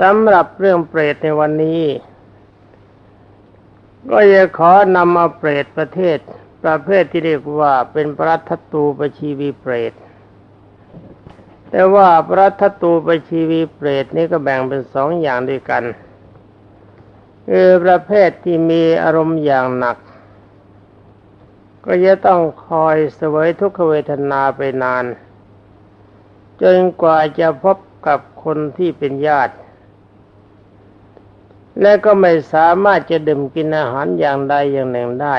สำหรับเรื่องเปรตในวันนี้ ก็จะขอนำเอาเปรตประเทศ ประเภทที่เรียกว่าเป็นปรัตตูปชีวีเปรต แต่ว่าปรัตตูปชีวีเปรตนี้ก็แบ่งเป็นสองอย่างด้วยกันคือประเภทที่มีอารมณ์อย่างหนัก ก็จะต้องคอยเสวยทุกขเวทนาไปนาน จนกว่าจะพบกับคนที่เป็นญาติ และก็ไม่สามารถจะดื่มกินอาหารอย่างใดอย่างหนึ่งได้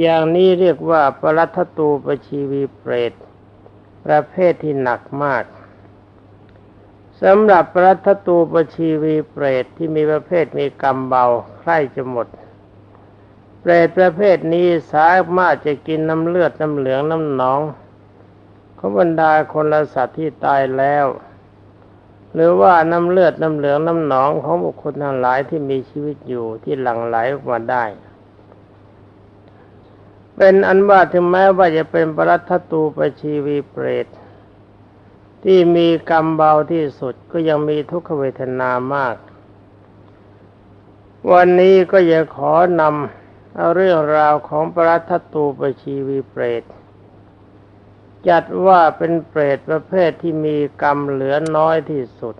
อย่างนี้เรียกว่าปรัตตูปชีวีเปรต ประเภทที่หนักมากสำหรับปรัตตูปชีวีเปรตที่มีประเภทมีกรรมเบาใคร่จะหมด เปรตประเภทนี้สามารถจะกินน้ำเลือดน้ำเหลืองน้ำหนองของบรรดาคนละสัตว์ที่ตายแล้ว หรือว่าน้ำเลือดน้ำเหลืองน้ำหนองของบุคคลทั้งหลายที่มีชีวิตอยู่ที่หลั่งไหลออกมาได้ เป็นอันว่าถึงแม้ว่าจะเป็นปรัตตูปชีวีเปรต ที่มีกรรมเบาที่สุดก็ยังมีทุกขเวทนามาก วันนี้ก็จะขอนำเอาเรื่องราวของปรัตตูปชีวีเปรต จัดว่าเป็นเปรตประเภทที่มีกรรมเหลือน้อยที่สุด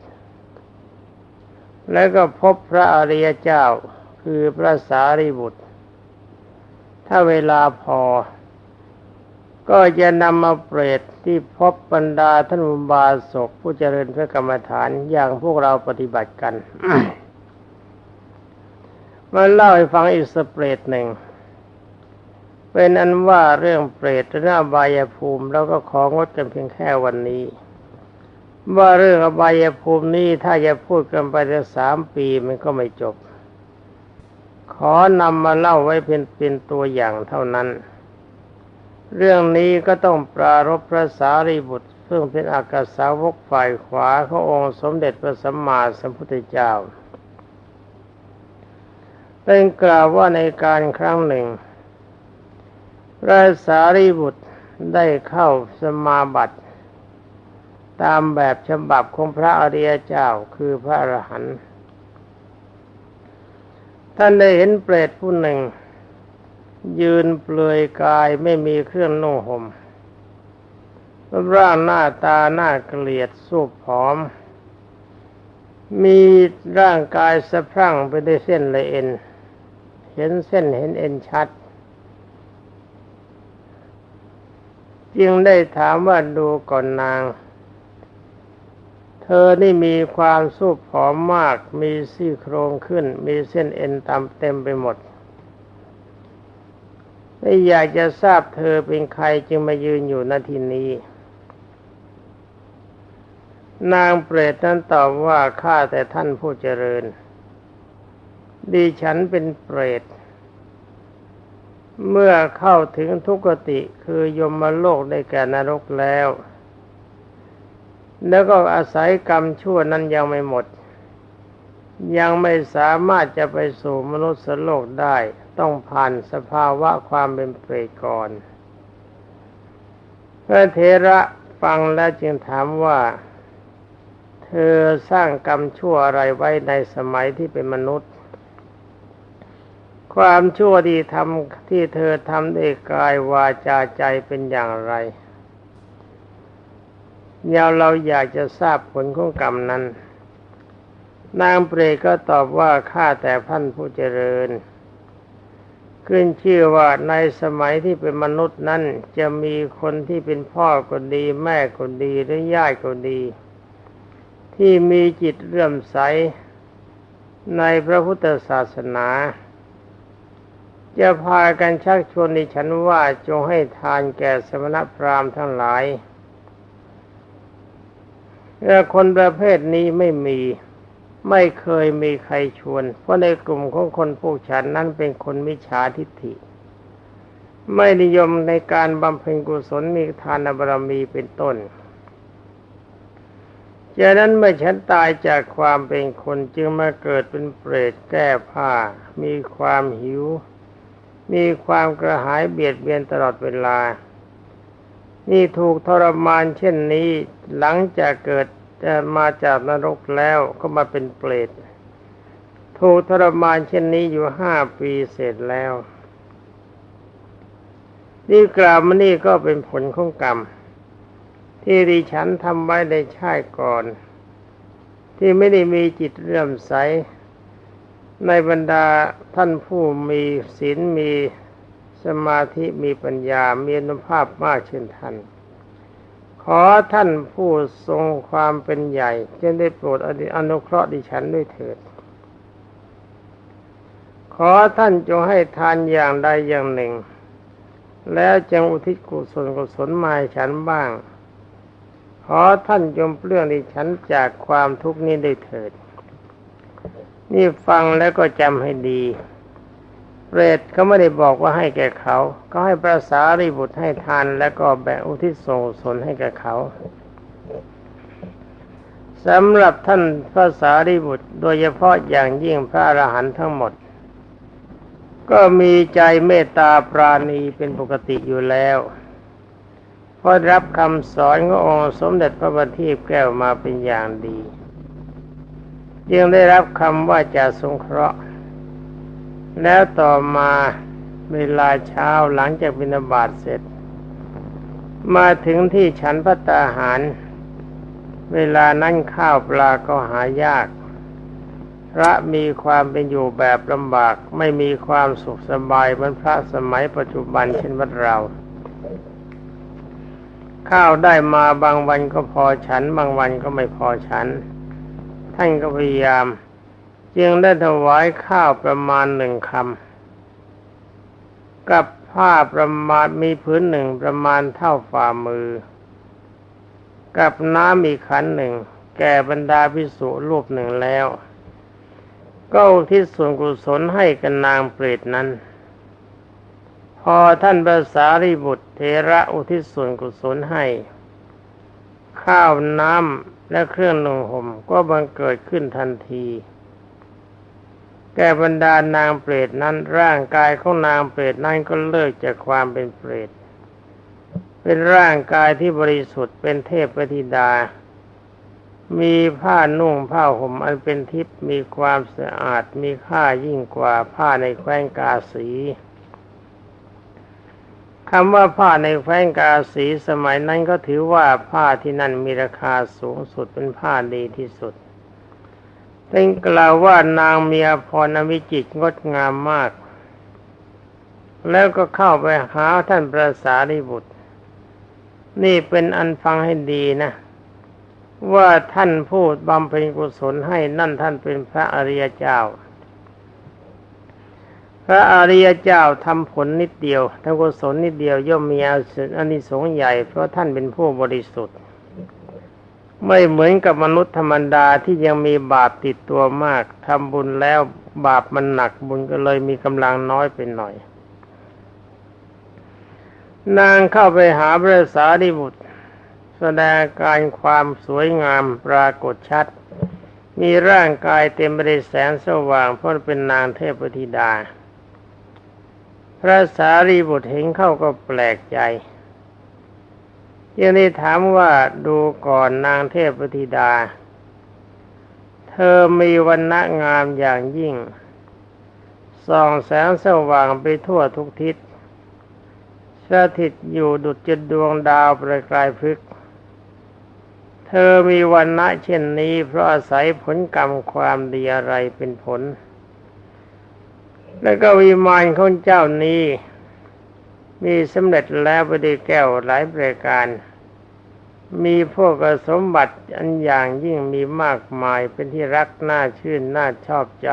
และก็พบพระอริยเจ้าคือพระสารีบุตร ถ้าเวลาพอ ก็จะนำมาเปรตที่พบบรรดาท่านอุบาสกผู้เจริญพระกรรมฐานอย่างพวกเราปฏิบัติกัน มาเล่าให้ฟังอีกสเปรตหนึ่ง เป็นอันว่าเรื่องเปรตหน้าบายภูมิ แล้วก็ของดกันเพียงแค่วันนี้ ว่าเรื่องอบายภูมินี้ถ้าจะพูดกันไปจะสามปีมันก็ไม่จบ ขอนำมาเล่าไว้เป็นเป็นตัวอย่างเท่านั้น เรื่องนี้ก็ต้องปรารบพระสารีบุตรซึ่งเป็นอากาสาวกฝ่ายขวาขององค์สมเด็จพระสัมมาสัมพุทธเจ้าเป็นกล่าวว่าในการครั้งหนึ่ง พระสารีบุตรได้เข้าสมาบัติ ตามแบบฉบับของพระอริยเจ้าคือพระอรหันต์ท่านได้เห็นเปรตผู้หนึ่ง ยืนเปลือยกายไม่มีเครื่องนุ่งห่มรูปร่างหน้าตาหน้าเกลียดสูบผอม มีร่างกายสะพรั่งไปด้วยเส้นละเอ็น เห็นเส้นเห็นเอ็นชัด จึงได้ถามว่าดูก่อนนาง เธอนี่มีความสูบผอมมาก มีซี่โครงขึ้น มีเส้นเอ็นตามเต็มไปหมดไม่อยากจะทราบเธอเป็นใครจึงมายืนอยู่ณที่นี้ นางเปรตนั้นตอบว่าข้าแต่ท่านผู้เจริญดิฉันเป็นเปรต เมื่อเข้าถึงทุกติคือยมโลกในแก่นรกแล้ว แล้วก็อาศัยกรรมชั่วนั้นยังไม่หมด ยังไม่สามารถจะไปสู่มนุษย์โลกได้ ต้องผ่านสภาวะความเป็นเปรตก่อนพระเทระฟังแล้วจึงถามว่า เธอสร้างกรรมชั่วอะไรไว้ในสมัยที่เป็นมนุษย์ ความชั่วที่ทำที่เธอทำด้วยกายวาจาใจเป็นอย่างไรเยาเราอยากจะทราบผลของกรรมนั้น นางเปรตก็ตอบว่าข้าแต่พันผู้เจริญ ขึ้นชื่อว่าในสมัยที่เป็นมนุษย์นั้นจะมีคนที่เป็นพ่อก็ดี แม่ก็ดีหรือญาติก็ดี ที่มีจิตเลื่อมใสในพระพุทธศาสนา จะพากันชักชวนในฉันว่าจงให้ทานแก่สมณพราหมณ์ทั้งหลายแต่คนประเภทนี้ไม่มีไม่เคยมีใครชวน เพราะในกลุ่มของคนพวกฉันนั้นเป็นคนมิจฉาทิฏฐิ ไม่นิยมในการบำเพ็ญกุศลมีทานบารมีเป็นต้นจากนั้นเมื่อฉันตายจากความเป็นคนจึงมาเกิดเป็นเปรตแก้ผ้า มีความหิว มีความกระหายเบียดเบียนตลอดเวลา นี่ถูกทรมานเช่นนี้หลังจากเกิดมาจากนรกแล้วก็มาเป็นเปรตถูกทรมานเช่นนี้อยู่ห้าปีเสร็จแล้ว นี่กล่าวมานี่ก็เป็นผลของกรรม ที่ดิฉันทำไว้ในชาติก่อน ที่ไม่ได้มีจิตเรื่อมใสในบรรดา ท่านผู้มีศีลมีสมาธิมีปัญญา มีอนุภาพมากเช่นท่าน ขอท่านผู้ทรงความเป็นใหญ่จะได้โปรดอนุเคราะห์ดิฉันด้วยเถิด ขอท่านจงให้ทานอย่างใดอย่างหนึ่ง แล้วจงอุทิศกุศลกุศลมาให้ฉันบ้าง ขอท่านจงเปลื้องดิฉันจากความทุกข์นี้ได้เถิด นี่ฟังแล้วก็จำให้ดีเปรตเขาไม่ได้บอกว่าให้แก่เขา ก็ให้พระสารีบุตรให้ทาน แล้วก็แบ่งอุทิศส่งสนให้แก่เขาสำหรับท่านพระสารีบุตร โดยเฉพาะอย่างยิ่งพระอรหันต์ทั้งหมด ก็มีใจเมตตาปราณีเป็นปกติอยู่แล้วเพราะรับคำสอนขององค์สมเด็จพระบัณฑิตแก้วมาเป็นอย่างดี ยังได้รับคำว่าจะสงเคราะห์ แล้วต่อมาเวลาเช้าหลังจากบิณฑบาตเสร็จ มาถึงที่ฉันพัตตาหาร เวลานั้นข้าวปลาก็หายาก พระมีความเป็นอยู่แบบลำบากไม่มีความสุขสบายเหมือนพระสมัยปัจจุบันเช่นวัดเรา ข้าวได้มาบางวันก็พอฉัน บางวันก็ไม่พอฉัน ท่านก็พยายาม จึงได้ถวายข้าวประมาณหนึ่งคำกับผ้าประมาณมีพื้นหนึ่งประมาณเท่าฝ่ามือ กับน้ำอีกขันหนึ่ง แก่บรรดาพิสุรูปหนึ่งแล้ว ก็ที่ส่วนกุศลให้กันนางเปรตนั้น พอท่านภาษาริบุตรเทระอุทิศส่วนกุศลให้ ข้าวน้ำ และเครื่องนุ่งห่มก็บังเกิดขึ้นทันที แก่บรรดานางเปรตนั้นร่างกายของนางเปรตนั้นก็เลิกจากความเป็นเปรต เป็นร่างกายที่บริสุทธิ์เป็นเทพปฏิดา มีผ้านุ่งผ้าห่มอันเป็นทิพย์มีความสะอาดมีค่ายิ่งกว่าผ้าในแคว้นกาสี คำว่าผ้าในแคว้นกาสีสมัยนั้นก็ถือว่าผ้าที่นั่นมีราคาสูงสุดเป็นผ้าดีที่สุดท่านกล่าวว่านางเมียพรอวิจิตงดงามมาก แล้วก็เข้าไปหาท่านพระสารีบุตร นี่เป็นอันฟังให้ดีนะ ว่าท่านพูดบำเพ็ญกุศลให้นั่นท่านเป็นพระอริยเจ้า พระอริยเจ้าทำผลนิดเดียวทำกุศลนิดเดียวย่อมมีอานิสงส์ใหญ่ เพราะท่านเป็นผู้บริสุทธิ์ ไม่เหมือนกับมนุษย์ธรรมดาที่ยังมีบาปติดตัวมากทำบุญแล้วบาปมันหนักบุญก็เลยมีกำลังน้อยไปหน่อย นางเข้าไปหาพระสารีบุตร แสดงการความสวยงามปรากฏชัด มีร่างกายเต็มไปด้วยแสงสว่างเพราะเป็นนางเทพธิดา พระสารีบุตรเห็นเข้าก็แปลกใจยังได้ถามว่าดูก่อนนางเทพธิดา เธอมีวันณะงามอย่างยิ่ง ส่องแสงสว่างไปทั่วทุกทิศสถิตอยู่ดุจจดวงดาวประกายพฤกเธอมีวันณะเช่นนี้ เพราะอาศัยผลกรรมความดีอะไรเป็นผล แล้วก็วิมานของเจ้านี้ มีสำเร็จแล้วไปด้วยแก้วหลายประการ มีพวกสมบัติอันอย่างยิ่งมีมากมายเป็นที่รักน่าชื่นน่าชอบใจ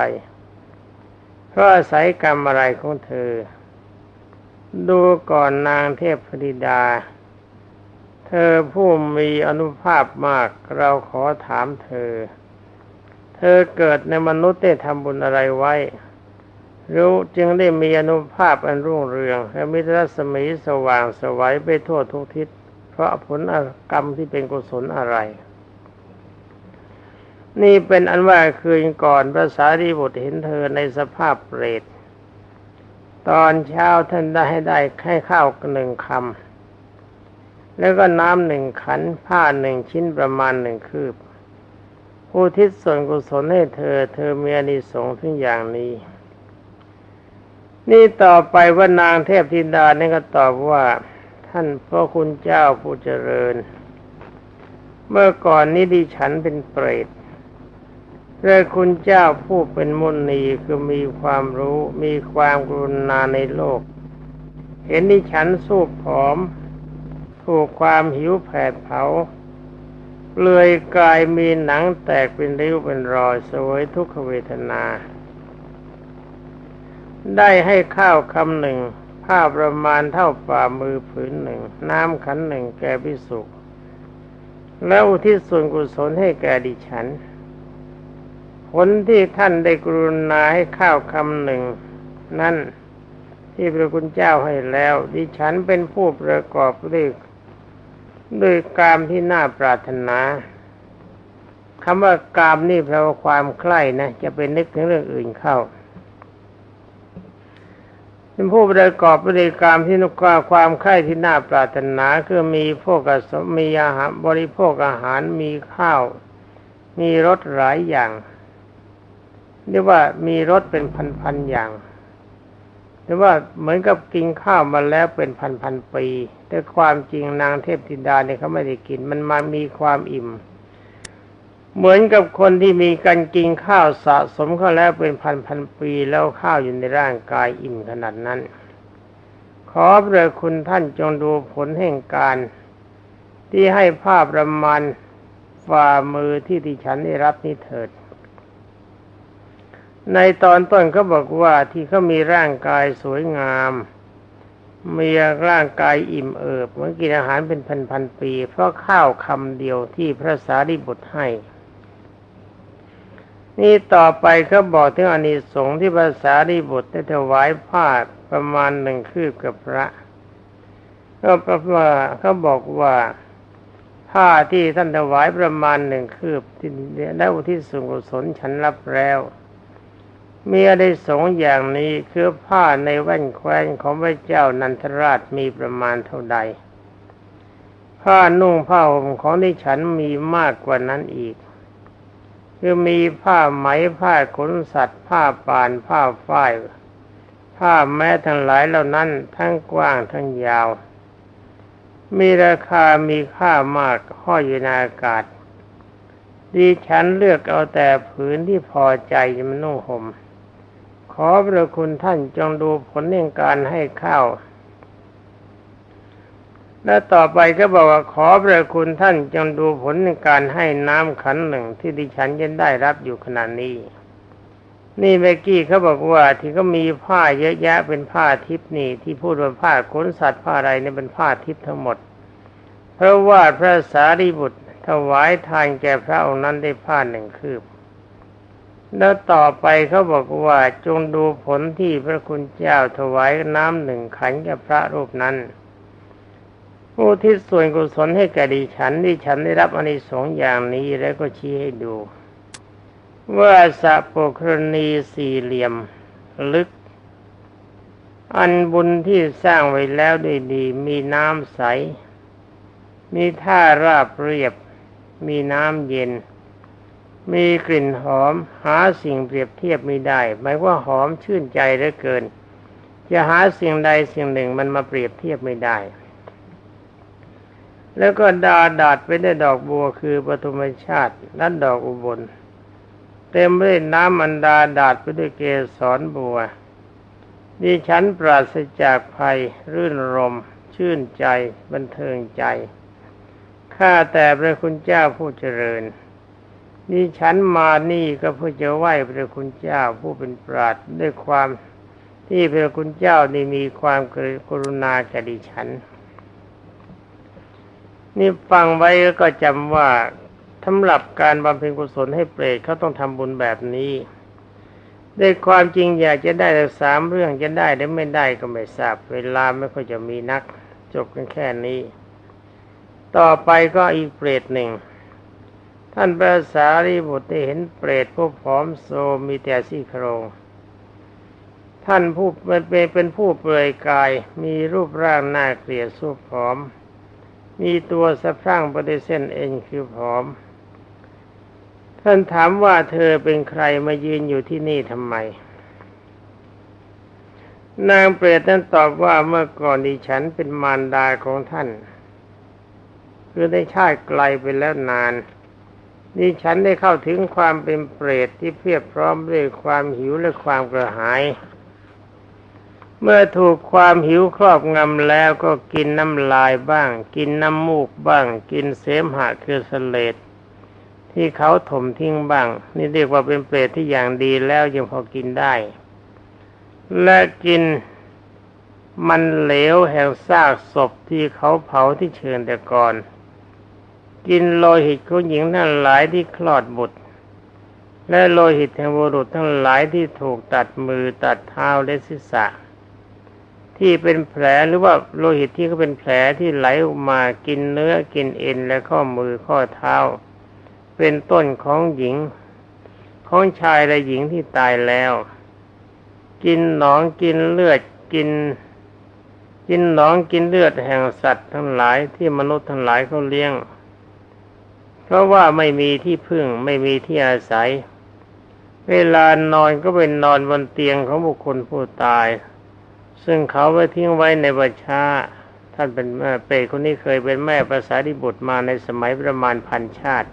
เพราะอาศัยกรรมอะไรของเธอ ดูก่อนนางเทพธิดา เธอผู้มีอนุภาพมากเราขอถามเธอ เธอเกิดในมนุษย์ได้ทำบุญอะไรไว้ รู้จึงได้มีอนุภาพอันรุ่งเรือง และมิตรสมีสว่างสวัยไปทั่วทุกทิศ เพราะผลกรรมที่เป็นกุศลอะไร นี่เป็นอันว่าคืนก่อนพระสารีบุตรเห็นเธอในสภาพเปรตตอนเช้าท่านได้ให้ได้แค่ข้าวหนึ่งคำแล้วก็น้ำหนึ่งขันผ้าหนึ่งชิ้นประมาณหนึ่งคืบอุทิศส่วนกุศลให้เธอ เธอมีอานิสงส์ถึงอย่างนี้ นี่ต่อไปว่านางเทพธิดานี่ก็ตอบว่าท่านพระคุณเจ้าผู้เจริญ เมื่อก่อนนี้ดิฉันเป็นเปรตเพื่อคุณเจ้าผู้เป็นมุนีคือมีความรู้มีความกรุณาในโลก เห็นดิฉันสู้ผอม ถูกความหิวแผดเผาเปลือยกายมีหนังแตกเป็นริ้วเป็นรอยสวยทุกขเวทนา ได้ให้ข้าวคำหนึ่ง ผ้าประมาณเท่าฝ่ามือผืนหนึ่ง น้ำขันหนึ่งแก่พิสุแล้วอุทิศส่วนกุศลให้แก่ดิฉัน ผลที่ท่านได้กรุณาให้ข้าวคำหนึ่ง นั่นที่พระคุณเจ้าให้แล้ว ดิฉันเป็นผู้ประกอบด้วยด้วยกามที่น่าปรารถนาคำว่ากามนี่แปลว่าความใคร่นะ จะเป็นนึกถึงเรื่องอื่นเข้า เป็นผู้ประกอบด้วยกามที่นุกาความใคร่ที่น่าปรารถนาคือมีพวกสมมีอาหารบริโภคอาหารมีข้าว มีรสหลายอย่างเรียกว่ามีรสเป็นพันๆอย่างหรือว่าเหมือนกับกินข้าวมาแล้วเป็นพันพันปี แต่ความจริงนางเทพธิดาเนี่ยเขาไม่ได้กิน มันมามีความอิ่ม เหมือนกับคนที่มีการกินข้าวสะสมเข้าแล้วเป็นพันพันปีแล้วข้าวอยู่ในร่างกายอิ่มขนาดนั้น ขอพระคุณท่านจงดูผลแห่งการ ที่ให้ภาพประมาณฝ่ามือที่ดิฉันได้รับนี้เถิด ในตอนต้นเขาบอกว่าที่เขามีร่างกายสวยงาม มีร่างกายอิ่มเอิบเหมือนกินอาหารเป็นพันๆปี เพราะข้าวคำเดียวที่พระสารีบุตรให้ นี่ต่อไปเขาบอกถึงอานิสงส์ที่พระสารีบุตรได้ถวายผ้าประมาณหนึ่งคืบกับพระ ก็เพราะว่าเขาบอกว่าผ้าที่ท่านถวายประมาณหนึ่งคืบที่ได้อุทิศส่วนกุศลฉันรับแล้วมีอะไรสงอย่างนี้คือผ้าในแว่นแคว้นของพระเจ้านันทราชมีประมาณเท่าใด ผ้านุ่งผ้าห่มของดิฉันมีมากกว่านั้นอีก คือมีผ้าไหมผ้าขนสัตว์ ผ้าป่านผ้าฝ้ายผ้าแม้ทั้งหลายเหล่านั้นทั้งกว้างทั้งยาว มีราคามีค่ามากห้อยอยู่ในอากาศดิฉันเลือกเอาแต่ผืนที่พอใจมานุ่งห่มขอพระคุณท่านจงดูผลแห่งการให้ข้าว และต่อไปก็บอกว่าขอพระคุณท่านจงดูผลในการให้น้ำขันหนึ่งที่ดิฉันยันได้รับอยู่ขณะนี้ นี่เมื่อกี้เขาบอกว่าที่ก็มีผ้าเยอะแยะเป็นผ้าทิพนี่ที่พูดว่าผ้าขนสัตว์ผ้าอะไรเนี่ยเป็นผ้าทิพทั้งหมด เพราะว่าพระสารีบุตรถวายทานแก่พระองค์นั้นได้ผ้าหนึ่งคืบ แล้วต่อไปเขาบอกว่าจงดูผลที่พระคุณเจ้าถวายน้ำหนึ่งขันแก่พระรูปนั้น ผู้ที่ส่วนกุศลให้แก่ดิฉันดิฉันได้รับอานิสงส์อย่างนี้แล้วก็ชี้ให้ดู ว่าสะโปครณีสี่เหลี่ยมลึก อันบุญที่สร้างไว้แล้วด้วยดี มีน้ำใส มีท่าราบเรียบ มีน้ำเย็น มีกลิ่นหอม หาสิ่งเปรียบเทียบไม่ได้ หมายว่าหอมชื่นใจเหลือเกิน จะหาสิ่งใดสิ่งหนึ่งมันมาเปรียบเทียบไม่ได้ แล้วก็ดาดาดไปด้วยดอกบัวคือปฐมชาติและดอกอุบล เต็มไปด้วยน้ำมันดาดาดไปด้วยเกสรบัวดิฉันปราศจากภัย รื่นรม ชื่นใจ บันเทิงใจ ข้าแต่พระคุณเจ้าผู้เจริญนี่ฉันมานี่ก็เพื่อจะไหว้พระคุณเจ้าผู้เป็นปราดด้วยความที่พระคุณเจ้านี่มีความกรุณาแก่ดิฉัน นี่ฟังไว้ก็จำว่าสำหรับการบำเพ็ญกุศลให้เปรตเขาต้องทำบุญแบบนี้ด้วยความจริงอยากจะได้สามเรื่องจะได้หรือไม่ได้ก็ไม่ทราบ เวลาไม่ค่อยจะมีนัก จบกันแค่นี้ ต่อไปก็อีกเปรตหนึ่ง ท่านพระสารีบุตรได้เห็นเปรตผู้ผอมโซมีแต่ซี่โครงท่านผู้เป็นเป็นผู้เปลือยกายมีรูปร่างหน่าเกลียดสู้ผอม มีตัวสะพรั่งประเดเส้นเอ็นคือผอม ท่านถามว่าเธอเป็นใครมายืนอยู่ที่นี่ทำไม นางเปรตนั้นตอบว่าเมื่อก่อนดิฉันเป็นมารดาของท่าน คือได้ชาติไกลไปแล้วนานดิฉันได้เข้าถึงความเป็นเปรตที่เพียบพร้อมด้วยความหิวและความกระหาย เมื่อถูกความหิวครอบงำแล้วก็กินน้ำลายบ้าง กินน้ำมูกบ้าง กินเสมหะคือสเลดที่เขาถมทิ้งบ้าง นี่เรียกว่าเป็นเปรตที่อย่างดีแล้วยังพอกินได้ และกินมันเหลวแห่งซากศพที่เขาเผาที่เชิญแต่ก่อน กินโลหิตของหญิงทั้งหลายที่คลอดบุตร และโลหิตแห่งบุรุษทั้งหลายที่ถูกตัดมือตัดเท้าและศีรษะ ที่เป็นแผลหรือว่าโลหิตที่เขาเป็นแผลที่ไหลออกมากินเนื้อกินเอ็นและข้อมือข้อเท้า เป็นต้นของหญิง ของชายและหญิงที่ตายแล้ว กินหนองกินเลือดกิน กินหนองกินเลือดแห่งสัตว์ทั้งหลายที่มนุษย์ทั้งหลายเขาเลี้ยง เพราะว่าไม่มีที่พึ่งไม่มีที่อาศัย เวลานอนก็เป็นนอนบนเตียงของบุคคลผู้ตาย ซึ่งเขาไว้ทิ้งไว้ในบัชาท่านเป็นแม่เปรตคนนี้เคยเป็นแม่ภาษาดิบุตรมาในสมัยประมาณพันชาติ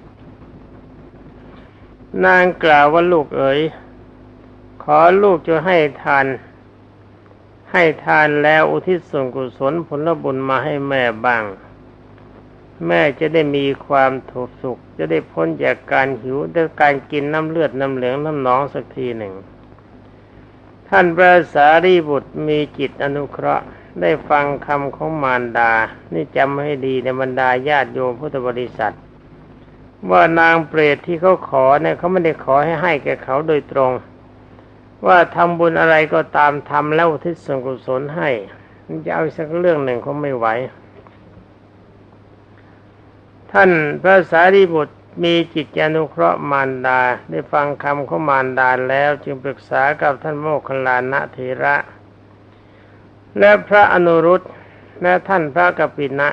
นางกล่าวว่าลูกเอ๋ยขอลูกจะให้ทาน ให้ทานแล้วอุทิศส่วนกุศลผลบุญมาให้แม่บ้าง แม่จะได้มีความถูกสุข จะได้พ้นจากการหิวด้วยการกินน้ำเลือดน้ำเหลืองน้ำหนองสักทีหนึ่ง ท่านพระสารีบุตรมีจิตอนุเคราะห์ได้ฟังคำของมารดา นี่จำให้ดีในบรรดาญาติโยมพุทธบริษัท ว่านางเปรตที่เขาขอเนี่ยเขาไม่ได้ขอให้ให้แก่เขาโดยตรง ว่าทำบุญอะไรก็ตามทำแล้วทิศส่วนกุศลให้นจะเอาสักเรื่องหนึ่งเขาไม่ไหว ท่านพระสารีบุตร มีจิตอนุเคราะห์มารดาได้ฟังคำของมารดาแล้วจึงปรึกษากับท่านโมคคัลลานะเทระ และพระอนุรุตและท่านพระกปินะ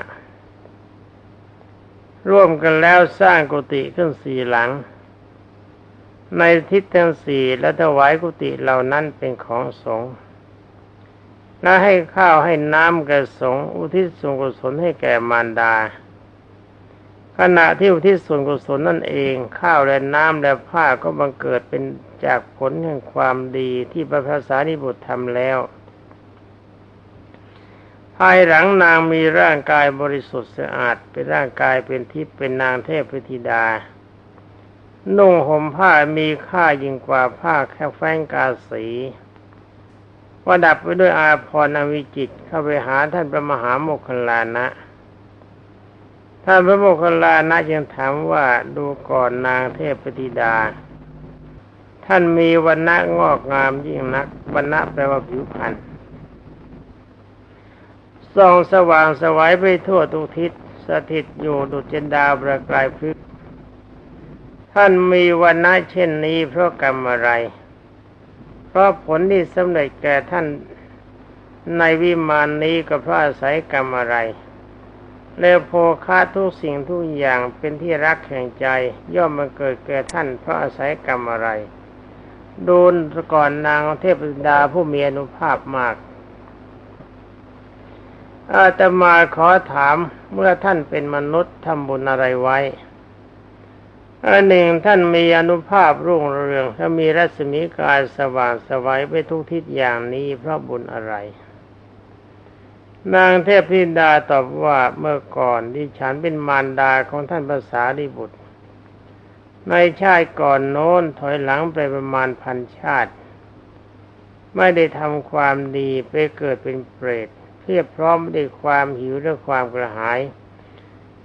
ร่วมกันแล้วสร้างกุฏิขึ้นสี่หลัง ในทิศทั้งสี่และถวายกุฏิเหล่านั้นเป็นของสงฆ์และให้ข้าวให้น้ำแก่สงฆ์อุทิศส่วนกุศลให้แก่มารดา ขณะที่อุทิศส่วนกุศลนั่นเอง ข้าวและน้ำและผ้าก็บังเกิดเป็นจากผลแห่งความดีที่พระภาษานิบุตรทำแล้ว ภายหลังนางมีร่างกายบริสุทธิ์สะอาดเป็นร่างกายเป็นทิพย์เป็นนางเทพพิธิดา นุ่งห่มผ้ามีค่ายิ่งกว่าผ้าแค่แฟงกาสีว่าดับไปด้วยอาภรณ์อวิจิตเข้าไปหาท่านพระมหาโมคคลานะ ท่านพระโมคคัลลานะยังถามว่าดูก่อนนางเทพพิธิดา ท่านมีวันณะงอกงามยิ่งนักวันณะแปลว่าผิวพรรณส่องสว่างสวัยไปทั่วทุกทิศสถิตอยู่ดุจเจดาวประกายพฤกท่านมีวันนะเช่นนี้เพราะกรรมอะไร เพราะผลที่สำเร็จแก่ท่านในวิมานนี้ก็เพราะอาศัยกรรมอะไร แล้วโภคาทุกสิ่งทุกอย่างเป็นที่รักแห่งใจ ย่อมมาเกิดแก่ท่านเพราะอาศัยกรรมอะไรดูนก่อนนางเทพดาผู้มีอนุภาพมาก อาตมาขอถามเมื่อท่านเป็นมนุษย์ทำบุญอะไรไว้อันหนึ่งท่านมีอนุภาพรุ่งเรือง ถ้ามีรัศมีกายสว่างสวัยไปทุกทิศอย่างนี้เพราะบุญอะไร นางเทพธิดาตอบว่าเมื่อก่อนที่ฉันเป็นมารดาของท่านภาษาดิบุตร ในชาติก่อนโน้นถอยหลังไปประมาณพันชาติ ไม่ได้ทำความดีไปเกิดเป็นเปรตเพียบพร้อมด้วยความหิวและความกระหาย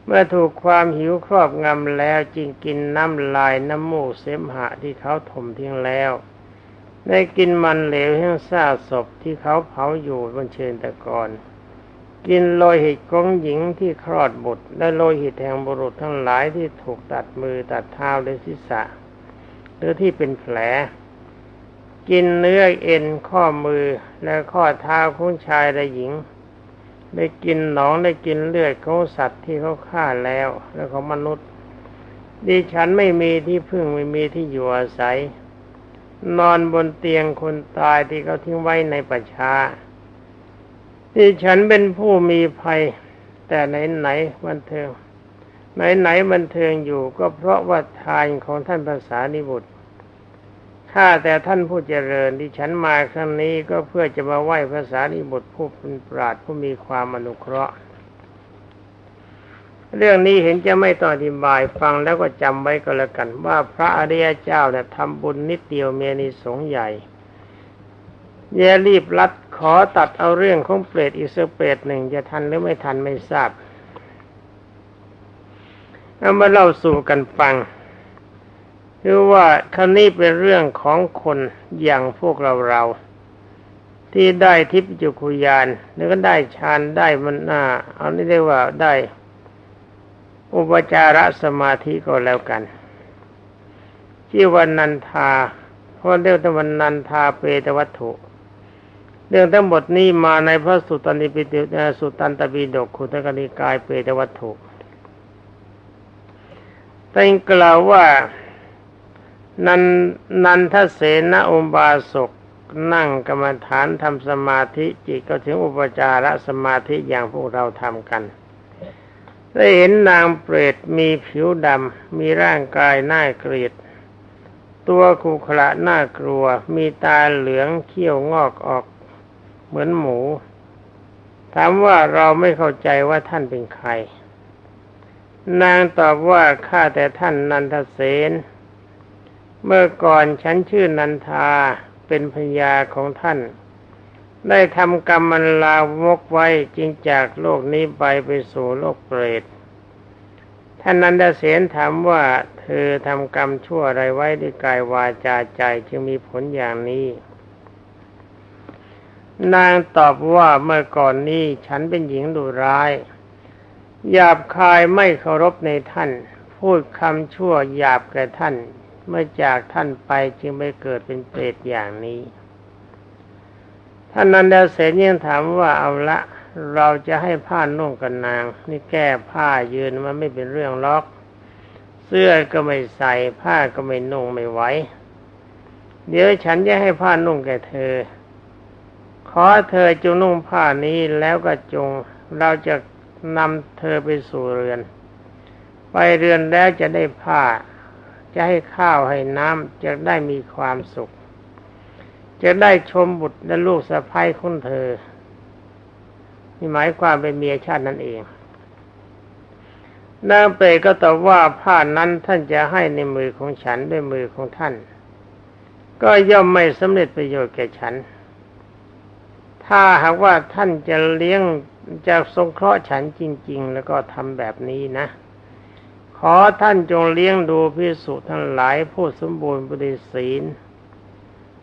เมื่อถูกความหิวครอบงำแล้วจึงกินน้ำลายน้ำมูกเสมหะที่เขาถมทิ้งแล้วได้กินมันเหลวแห้งซาศพที่เขาเผาอยู่บนเชิญตะกอน กินโลหิตของหญิงที่คลอดบุตร และโลหิตแห่งบุรุษทั้งหลายที่ถูกตัดมือตัดเท้าและศีรษะ หรือที่เป็นแผล กินเนื้อเอ็นข้อมือและข้อเท้าของชายและหญิง ได้กินหนองได้กินเลือดของสัตว์ที่เขาฆ่าแล้วแล้วของมนุษย์ ดิฉันไม่มีที่พึ่งไม่มีที่อยู่อาศัย นอนบนเตียงคนตายที่เขาทิ้งไว้ในประชา ดิฉันเป็นผู้มีภัย แต่ไหนไหนบันเทิง ไหนไหนบันเทิงอยู่ก็เพราะว่าทานของท่านภาษานิบุตรข้าแต่ท่านผู้เจริญที่ฉันมาครั้งนี้ก็เพื่อจะมาไหว้ภาษานิบุตรผู้เป็นปราดผู้มีความอนุเคราะห์ เรื่องนี้เห็นจะไม่ต้องอธิบายฟังแล้วก็จำไว้ก็แล้วกัน ว่าพระอริยเจ้าเนี่ยทำบุญนิดเดียวเมียนิสงใหญ่ อย่ารีบรัดขอตัดเอาเรื่องของเปรตอีกสักเปรตหนึ่งจะทันหรือไม่ทันไม่ทราบเอามาเล่าสู่กันฟังคือว่าคำนี้เป็นเรื่องของคนอย่างพวกเราเรา ที่ได้ทิพยจุคุยานแล้วก็ได้ฌานได้มันน่าเอานี่ได้ว่าได้ อุปจารสมาธิก็แล้วกันที่วันนันทาเพราะเรียกวันนันทาเปตวัตถุ รื่องทั้งหมดนี้มาในพระสุตตันติปิฎกสุตตันตปิฎกขุตกนิกายเปตวัตถุแต่กล่าวว่านันนันทเสนอุบาสกนั่งกรรมฐานทำสมาธิจิตก็ถึงอุปจารสมาธิอย่างพวกเราทำกัน ได้เห็นนางเปรตมีผิวดำ มีร่างกายน่าเกลียดตัวขุขระน่ากลัว มีตาเหลืองเขี้ยวงอกออก เหมือนหมู ถามว่าเราไม่เข้าใจว่าท่านเป็นใคร นางตอบว่าข้าแต่ท่านนันทเสนเมื่อก่อนฉันชื่อนันทาเป็นพญาของท่าน ได้ทำกรรมมันลาวกไว้จึงจากโลกนี้ไปไปสู่โลกเปรตท่านนันทเสนถามว่าเธอทำกรรมชั่วอะไรไว้ด้วยกายวาจาใจจึงมีผลอย่างนี้ นางตอบว่าเมื่อก่อนนี้ฉันเป็นหญิงดุร้าย หยาบคายไม่เคารพในท่าน พูดคำชั่วหยาบแก่ท่าน เมื่อจากท่านไปจึงไม่เกิดเป็นเปรตอย่างนี้ ท่านนันดาเสนยังถามว่าเอาละเราจะให้ผ้านุ่งกันนาง นี่แก้ผ้ายืนมันไม่เป็นเรื่องล็อก เสื้อก็ไม่ใส่ผ้าก็ไม่นุ่งไม่ไหวเดี๋ยวฉันจะให้ผ้านุ่งแก่เธอ อเธอจงนุ่งผ้านี้แล้วก็จงเราจะนำเธอไปสู่เรือน ไปเรือนแล้วจะได้ผ้า จะให้ข้าวให้น้ำจะได้มีความสุข จะได้ชมบุตรและลูกสะพ้ายของเธอนี่หมายความเป็นเมียชาตินั่นเองนางเปรก็ตอบว่าผ้านั้นท่านจะให้ในมือของฉันด้วยมือของท่าน ก็ย่อมไม่สำเร็จประโยชน์แก่ฉัน ถ้าหากว่าท่านจะเลี้ยงจะสงเคราะห์ฉันจริง ๆ แล้วก็ทำแบบนี้นะ ขอท่านจงเลี้ยงดูพิสุทั้งหลายผู้สมบูรณ์บริศีล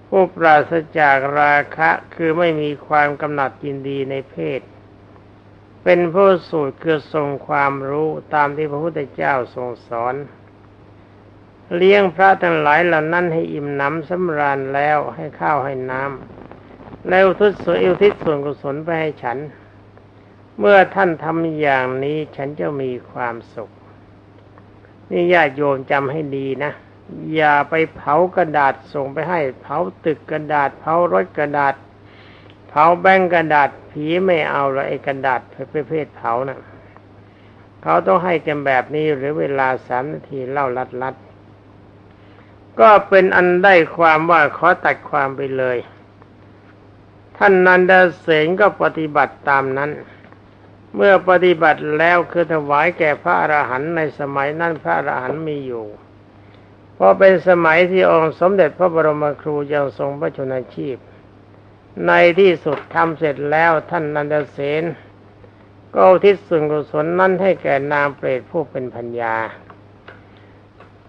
ผู้ปราศจากราคะคือไม่มีความกำหนัดยินดีในเพศ เป็นผู้สูตรคือทรงความรู้ตามที่พระพุทธเจ้าทรงสอน เลี้ยงพระทั้งหลายเหล่านั้นให้อิ่มหนำสำราญแล้วให้ข้าวให้น้ำ แล้วทุตส่วนอุทิศส่วนกุศลไปให้ฉัน เมื่อท่านทำอย่างนี้ฉันจะมีความสุข นี่ญาติโยมจำให้ดีนะ อย่าไปเผากระดาษส่งไปให้ เผาตึกกระดาษ เผารถกระดาษ เผาแบงกระดาษ ผีไม่เอาละไอ้กระดาษประเภทเผานะ่ะเขาต้องให้กันแบบนี้หรือเวลาสามนาทีเล่าลัดลัดก็เป็นอันได้ความว่าขอตัดความไปเลย ท่านนันดาเสนก็ปฏิบัติตามนั้น เมื่อปฏิบัติแล้วคือถวายแก่พระอรหันต์ในสมัยนั้นพระอรหันต์มีอยู่ เพราะเป็นสมัยที่องค์สมเด็จพระบรมครูยังทรงพระชนชีพ ในที่สุดทำเสร็จแล้วท่านนันทเสนก็ทิศส่วนกุศลนั้นให้แก่นางเปรตผู้เป็นพัญญา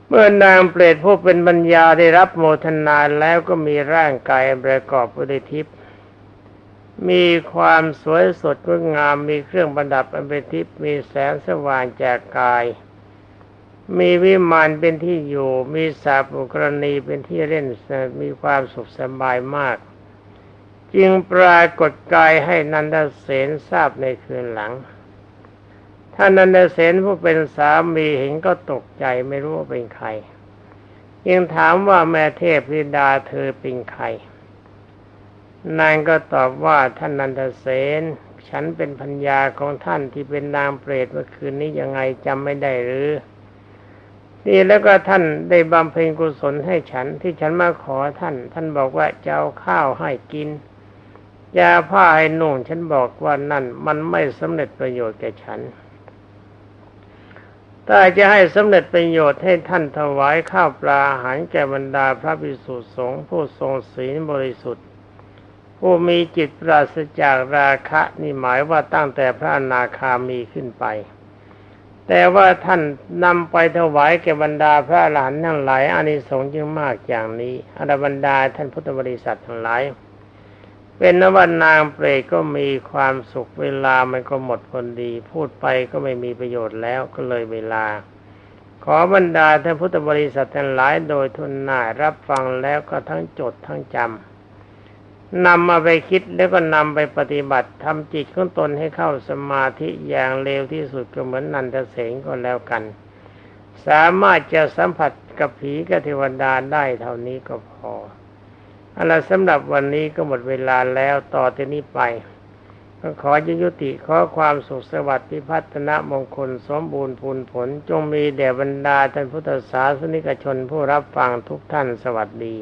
เมื่อนางเปรตผู้เป็นปัญญาได้รับโมทนาแล้วก็มีร่างกายประกอบด้วยทิพย์ มีความสวยสดงดงามมีเครื่องประดับอันเป็นทิพย์มีแสงสว่างแจกกาย มีวิมานเป็นที่อยู่ มีสาบุกรณีเป็นที่เล่นมีความสุขสบายมาก จึงปรากฏกายให้นันทเสนทราบในคืนหลังท่านนันเดเสนผู้เป็นสามีเห็นก็ตกใจไม่รู้ว่าเป็นใครยังถามว่าแม่เทพธิดาเธอเป็นใคร นางก็ตอบว่าท่านนันทเสนฉันเป็นพัญญาของท่านที่เป็นนางเปรตเมื่อคืนนี้ยังไงจำไม่ได้หรือนี่แล้วก็ท่านได้บำเพ็ญกุศลให้ฉันที่ฉันมาขอท่าน ท่านบอกว่าจะเอาข้าวให้กินยาผ้าให้นุ่งฉันบอกว่านั่นมันไม่สำเร็จประโยชน์แก่ฉันถ้าจะให้สำเร็จประโยชน์ให้ท่านถวายข้าวปลาอาหารแก่บรรดาพระภิกษุสงฆ์ผู้ทรงศีลบริสุทธิ์ ผู้มีจิตปราศจากราคะนี่หมายว่าตั้งแต่พระอนาคามีขึ้นไป แต่ว่าท่านนำไปถวายแก่บรรดาพระอรหันทั้งหลายอานิสงส์จึงมากอย่างนี้อรบรรดาท่านพุทธบริษัททั้งหลายเป็นนวันนางเปรตก็มีความสุขเวลามันก็หมดคนดี พูดไปก็ไม่มีประโยชน์แล้วก็เลยเวลา ขอบรรดาท่านพุทธบริษัททั้งหลายโดยทุนหน่ายรับฟังแล้วก็ทั้งจดทั้งจำ นำมาไปคิดแล้วก็นำไปปฏิบัติทำจิตของตนให้เข้าสมาธิอย่างเร็วที่สุดก็เหมือนนันทเสงก็แล้วกัน สามารถจะสัมผัสกับผีกับเทวดาได้เท่านี้ก็พออะไรสำหรับวันนี้ก็หมดเวลาแล้วต่อจากนี้ไปก็ขอยุติขอความสุขสวัสดิ์พิพัฒนมงคลสมบูรณ์พูนผล จงมีแด่บรรดาท่านพุทธศาสนิกชนผู้รับฟังทุกท่านสวัสดี